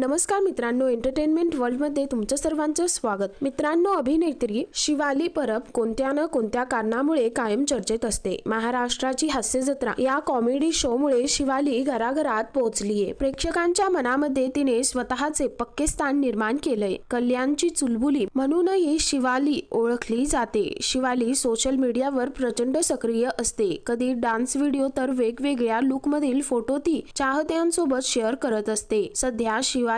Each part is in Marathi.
नमस्कार मित्रांनो एंटरटेनमेंट वर्ल्डमध्ये तुमचं सर्वांचं स्वागत. मित्रांनो अभिनेत्री शिवाली परब कोणत्या न कोणत्या कारणामुळे कायम चर्चेत असते? महाराष्ट्राची हास्य जत्रा या कॉमेडी शो मुळे शिवाली घराघरात पोहोचलीये. प्रेक्षकांच्या मनामध्ये तिने स्वतःचे पक्के स्थान निर्माण केलंय. कल्याणची चुलबुली म्हणूनही शिवाली ओळखली जाते. शिवाली सोशल मीडियावर प्रचंड सक्रिय असते. कधी डान्स व्हिडिओ तर वेगवेगळ्या लुकमधील फोटो ती चाहत्यांसोबत शेअर करत असते. सध्या शिवाली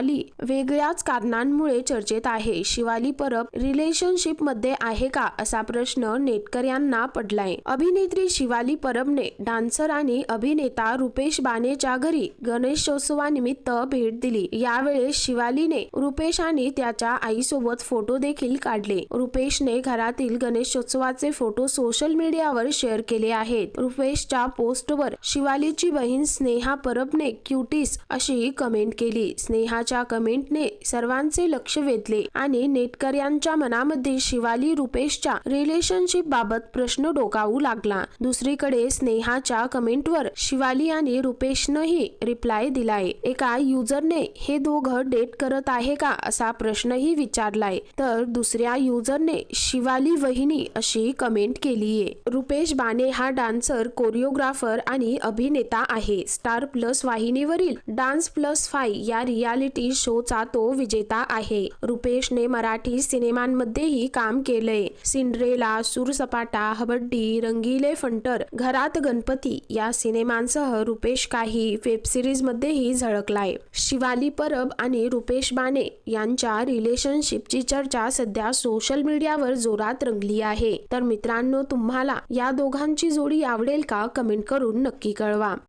वेगळ्याच कारणांमुळे चर्चेत आहे. शिवाली परब रिलेशनशिपमध्ये आहे का असा प्रश्न नेटकऱ्यांना पडलाय. अभिनेत्री शिवाली परबने डान्सर आणि अभिनेता रुपेश बानेच्या घरी गणेशोत्सवानिमित्त भेट दिली. यावेळेस शिवालीने रुपेश आणि त्याच्या आईसोबत फोटो देखील काढले. रुपेशने घरातील गणेशोत्सवाचे फोटो सोशल मीडियावर शेअर केले आहेत. रुपेशच्या पोस्टवर शिवालीची बहीण स्नेहा परबने क्युटीस अशी कमेंट केली. स्नेहा स्नेहाच्या कमेंटने सर्वांचे लक्ष वेधले आणि नेटकऱ्यांच्या मनामध्ये शिवाली रुपेशच्या रिलेशनशिप बाबत प्रश्न डोकावू लागला. दुसरीकडे स्नेहाच्या कमेंटवर शिवाली आणि रुपेशनंही रिप्लाय दिलाय. एका युजरने हे दोघं डेट करत आहे का? असा प्रश्नही विचारलाय. तर दुसऱ्या युजरने शिवाली वहिनी अशी कमेंट केलीये. रुपेश बाने हा डान्सर कोरिओग्राफर आणि अभिनेता आहे. स्टार प्लस वाहिनीवरील डान्स प्लस फाय या रियालिटी शोचा तो विजेता आहे. रुपेशने मराठी सिनेमांमध्येही काम केलंय. सिंड्रेला सूरसपाटा हबड्डी रंगीले फंटर घरात गणपती या सिनेमांसह रुपेश काही वेब सिरीज मध्येही झळकलाय. शिवाली परब आणि रुपेश बाने यांच्या रिलेशनशिपची चर्चा सध्या सोशल मीडियावर जोरात रंगली आहे. तर मित्रांनो तुम्हाला या दोघांची जोडी आवडेल का? कमेंट करून नक्की कळवा.